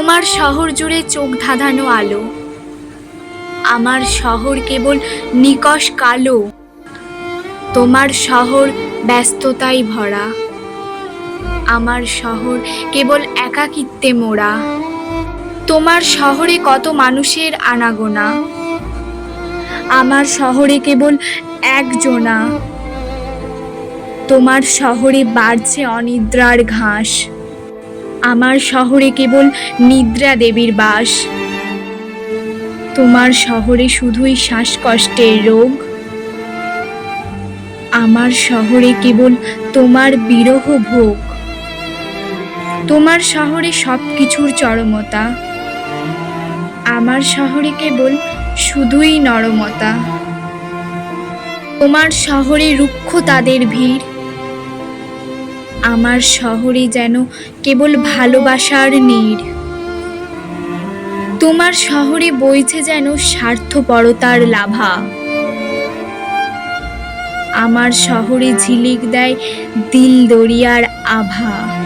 তোমার শহর জুড়ে চোখ ধাঁধানো আলো। আমার শহর কেবল নিকষ কালো। তোমার শহর ব্যস্ততায় ভরা। আমার শহর কেবল একাকিত্বে মোড়া। তোমার শহরে কত মানুষের আনাগোনা। আমার শহরে কেবল একজনা। তোমার শহরে বাড়ছে অনিদ্রার ঘাস। আমার শহরে কেবল নিদ্রা দেবীর বাস। তোমার শহরে শুধুই শ্বাসকষ্টের রোগ। আমার শহরে কেবল তোমার বিরহ ভোগ। তোমার শহরে সব কিছুর চরমতা। আমার শহরে কেবল শুধুই নরমতা। তোমার শহরে রুক্ষ তাদের ভিড়। আমার শহরে যেন কেবল ভালোবাসার নীড় তোমার শহরে বইছে যেন স্বার্থপরতার লাভা। আমার শহরে ঝিলিক দেয় দিল দরিয়ার আভা।